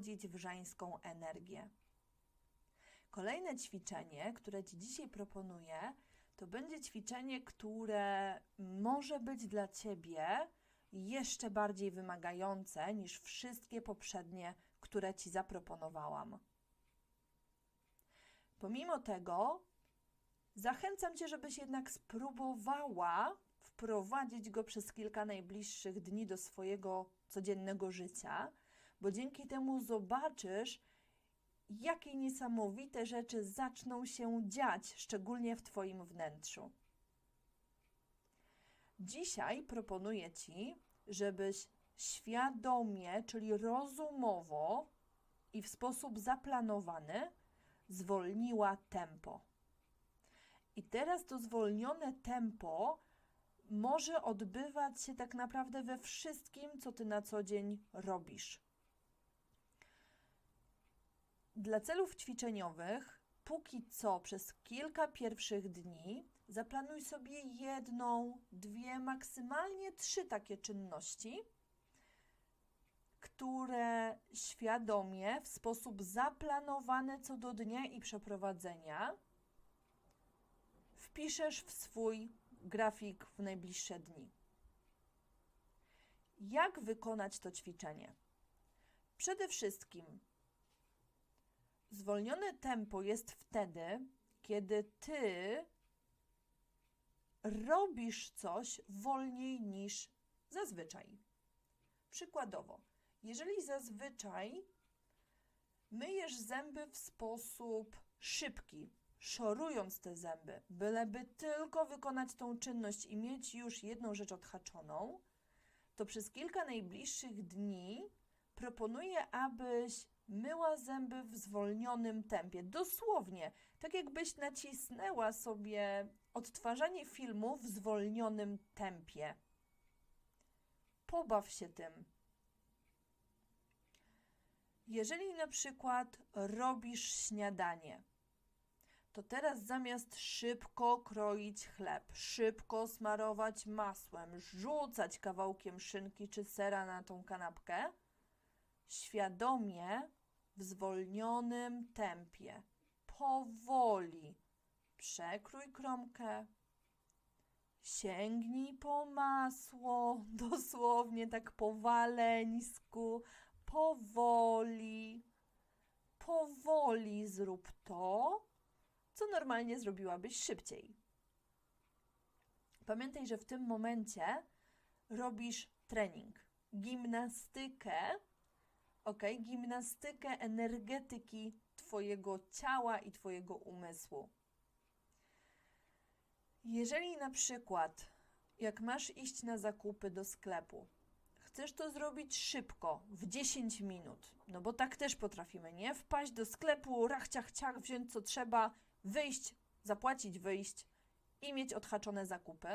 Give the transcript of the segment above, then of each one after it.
wchodzić w żeńską energię. Kolejne ćwiczenie, które Ci dzisiaj proponuję, to będzie ćwiczenie, które może być dla Ciebie jeszcze bardziej wymagające niż wszystkie poprzednie, które Ci zaproponowałam. Pomimo tego, zachęcam Cię, żebyś jednak spróbowała wprowadzić go przez kilka najbliższych dni do swojego codziennego życia, bo dzięki temu zobaczysz, jakie niesamowite rzeczy zaczną się dziać, szczególnie w Twoim wnętrzu. Dzisiaj proponuję Ci, żebyś świadomie, czyli rozumowo i w sposób zaplanowany zwolniła tempo. I teraz to zwolnione tempo może odbywać się tak naprawdę we wszystkim, co ty na co dzień robisz. Dla celów ćwiczeniowych, póki co przez kilka pierwszych dni zaplanuj sobie jedną, dwie, maksymalnie trzy takie czynności, które świadomie, w sposób zaplanowany co do dnia i przeprowadzenia, wpiszesz w swój grafik w najbliższe dni. Jak wykonać to ćwiczenie? Przede wszystkim zwolnione tempo jest wtedy, kiedy ty robisz coś wolniej niż zazwyczaj. Przykładowo, jeżeli zazwyczaj myjesz zęby w sposób szybki, szorując te zęby, byleby tylko wykonać tą czynność i mieć już jedną rzecz odhaczoną, to przez kilka najbliższych dni proponuję, abyś myła zęby w zwolnionym tempie. Dosłownie, tak jakbyś nacisnęła sobie odtwarzanie filmu w zwolnionym tempie. Pobaw się tym. Jeżeli na przykład robisz śniadanie, to teraz zamiast szybko kroić chleb, szybko smarować masłem, rzucać kawałkiem szynki czy sera na tą kanapkę, świadomie, w zwolnionym tempie, powoli. Przekrój kromkę, sięgnij po masło, dosłownie tak powaleńsku, powoli, powoli zrób to, co normalnie zrobiłabyś szybciej. Pamiętaj, że w tym momencie robisz trening, gimnastykę, ok? Gimnastykę energetyki Twojego ciała i Twojego umysłu. Jeżeli na przykład, jak masz iść na zakupy do sklepu, chcesz to zrobić szybko, w 10 minut, no bo tak też potrafimy, nie? Wpaść do sklepu, rachciach, ciach, wziąć co trzeba, wyjść, zapłacić, wyjść i mieć odhaczone zakupy.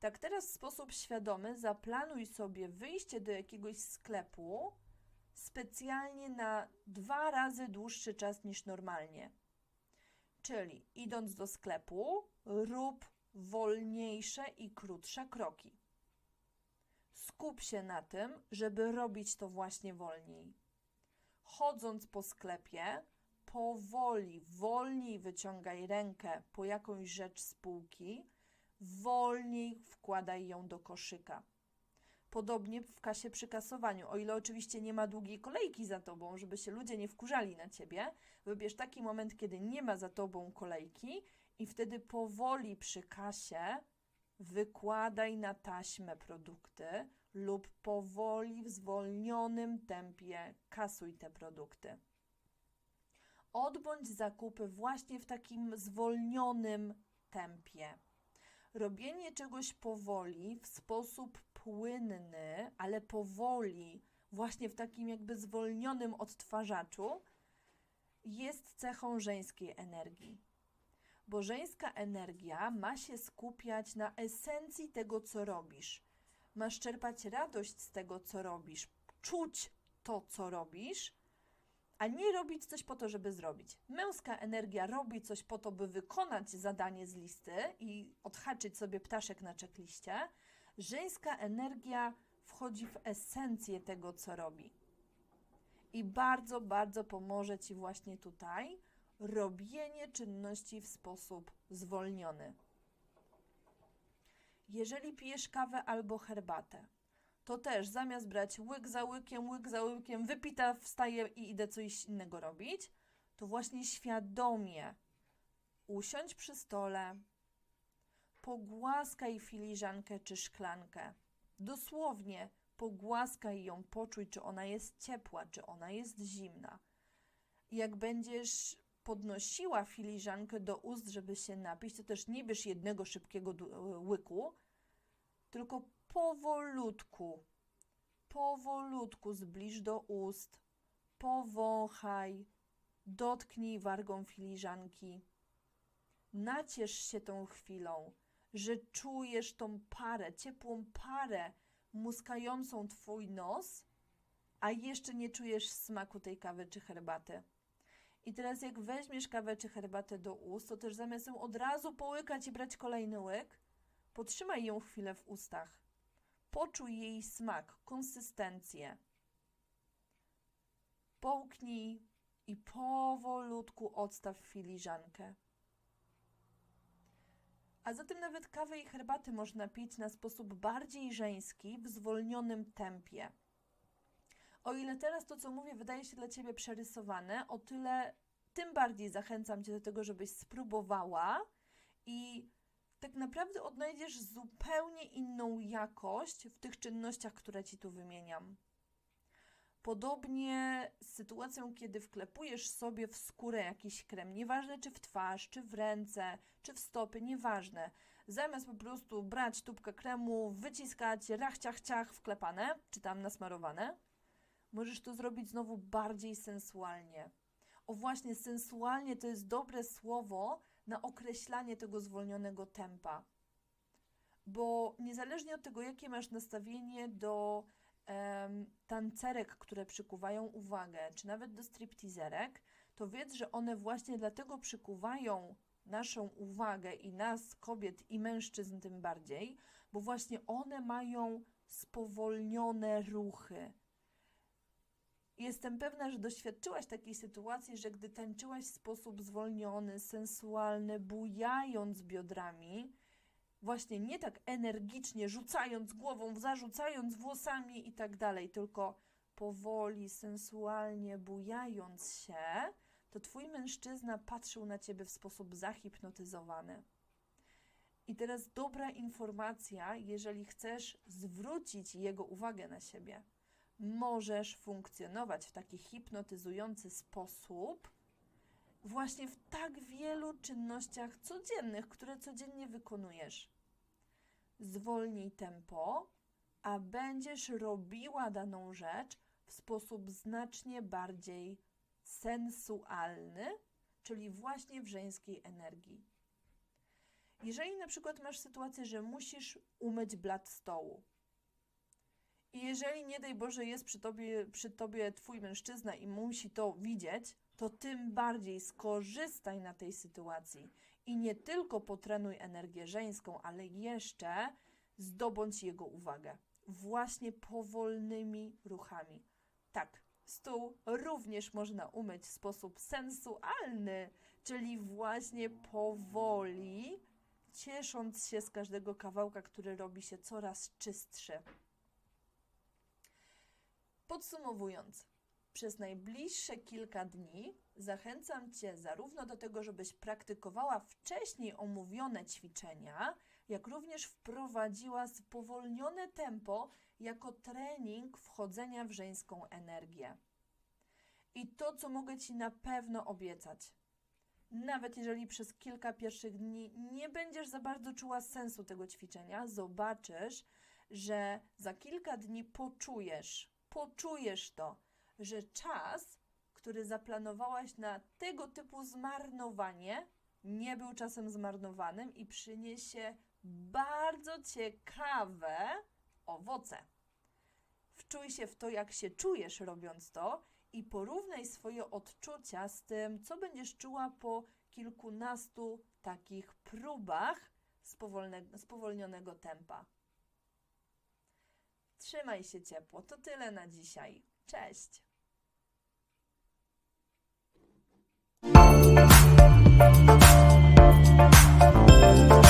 Tak teraz w sposób świadomy zaplanuj sobie wyjście do jakiegoś sklepu specjalnie na dwa razy dłuższy czas niż normalnie. Czyli idąc do sklepu, rób wolniejsze i krótsze kroki. Skup się na tym, żeby robić to właśnie wolniej. Chodząc po sklepie, powoli, wolniej wyciągaj rękę po jakąś rzecz z półki, wolniej wkładaj ją do koszyka. Podobnie w kasie przy kasowaniu, o ile oczywiście nie ma długiej kolejki za tobą, żeby się ludzie nie wkurzali na ciebie, wybierz taki moment, kiedy nie ma za tobą kolejki i wtedy powoli przy kasie wykładaj na taśmę produkty lub powoli w zwolnionym tempie kasuj te produkty. Odbądź zakupy właśnie w takim zwolnionym tempie. Robienie czegoś powoli, w sposób płynny, ale powoli, właśnie w takim jakby zwolnionym odtwarzaczu, jest cechą żeńskiej energii. Bo żeńska energia ma się skupiać na esencji tego, co robisz. Masz czerpać radość z tego, co robisz, czuć to, co robisz, a nie robić coś po to, żeby zrobić. Męska energia robi coś po to, by wykonać zadanie z listy i odhaczyć sobie ptaszek na czekliście. Żeńska energia wchodzi w esencję tego, co robi. I bardzo, bardzo pomoże Ci właśnie tutaj robienie czynności w sposób zwolniony. Jeżeli pijesz kawę albo herbatę, to też zamiast brać łyk za łykiem, łyk za łykiem, wypita, wstaję i idę coś innego robić, to właśnie świadomie usiądź przy stole, pogłaskaj filiżankę czy szklankę. Dosłownie pogłaskaj ją, poczuj, czy ona jest ciepła, czy ona jest zimna. Jak będziesz podnosiła filiżankę do ust, żeby się napić, to też nie bierz jednego szybkiego łyku, tylko powolutku, powolutku zbliż do ust, powąchaj, dotknij wargą filiżanki. Naciesz się tą chwilą, że czujesz tą parę, ciepłą parę muskającą twój nos, a jeszcze nie czujesz smaku tej kawy czy herbaty. I teraz jak weźmiesz kawę czy herbatę do ust, to też zamiast ją od razu połykać i brać kolejny łyk, potrzymaj ją chwilę w ustach. Poczuj jej smak, konsystencję. Połknij i powolutku odstaw filiżankę. A zatem nawet kawę i herbaty można pić na sposób bardziej żeński, w zwolnionym tempie. O ile teraz to, co mówię, wydaje się dla Ciebie przerysowane, o tyle tym bardziej zachęcam Cię do tego, żebyś spróbowała i tak naprawdę odnajdziesz zupełnie inną jakość w tych czynnościach, które Ci tu wymieniam. Podobnie z sytuacją, kiedy wklepujesz sobie w skórę jakiś krem, nieważne czy w twarz, czy w ręce, czy w stopy, nieważne. Zamiast po prostu brać tubkę kremu, wyciskać, rach, ciach, ciach, wklepane, czy tam nasmarowane, możesz to zrobić znowu bardziej sensualnie. O właśnie, sensualnie to jest dobre słowo na określanie tego zwolnionego tempa. Bo niezależnie od tego, jakie masz nastawienie do tancerek, które przykuwają uwagę, czy nawet do stripteaserek, to wiedz, że one właśnie dlatego przykuwają naszą uwagę i nas, kobiet i mężczyzn tym bardziej, bo właśnie one mają spowolnione ruchy. Jestem pewna, że doświadczyłaś takiej sytuacji, że gdy tańczyłaś w sposób zwolniony, sensualny, bujając biodrami, właśnie nie tak energicznie, rzucając głową, zarzucając włosami i tak dalej, tylko powoli, sensualnie bujając się, to twój mężczyzna patrzył na ciebie w sposób zahipnotyzowany. I teraz dobra informacja, jeżeli chcesz zwrócić jego uwagę na siebie. Możesz funkcjonować w taki hipnotyzujący sposób, właśnie w tak wielu czynnościach codziennych, które codziennie wykonujesz. Zwolnij tempo, a będziesz robiła daną rzecz w sposób znacznie bardziej sensualny, czyli właśnie w żeńskiej energii. Jeżeli na przykład masz sytuację, że musisz umyć blat stołu, i jeżeli nie daj Boże jest przy tobie, przy tobie twój mężczyzna i musi to widzieć, to tym bardziej skorzystaj na tej sytuacji i nie tylko potrenuj energię żeńską, ale jeszcze zdobądź jego uwagę właśnie powolnymi ruchami. Tak, stół również można umyć w sposób sensualny, czyli właśnie powoli, ciesząc się z każdego kawałka, który robi się coraz czystszy. Podsumowując, przez najbliższe kilka dni zachęcam Cię zarówno do tego, żebyś praktykowała wcześniej omówione ćwiczenia, jak również wprowadziła spowolnione tempo jako trening wchodzenia w żeńską energię. I to, co mogę Ci na pewno obiecać. Nawet jeżeli przez kilka pierwszych dni nie będziesz za bardzo czuła sensu tego ćwiczenia, zobaczysz, że za kilka dni poczujesz, poczujesz to, że czas, który zaplanowałaś na tego typu zmarnowanie, nie był czasem zmarnowanym i przyniesie bardzo ciekawe owoce. Wczuj się w to, jak się czujesz robiąc to i porównaj swoje odczucia z tym, co będziesz czuła po kilkunastu takich próbach spowolnionego tempa. Trzymaj się ciepło. To tyle na dzisiaj. Cześć. Thank you.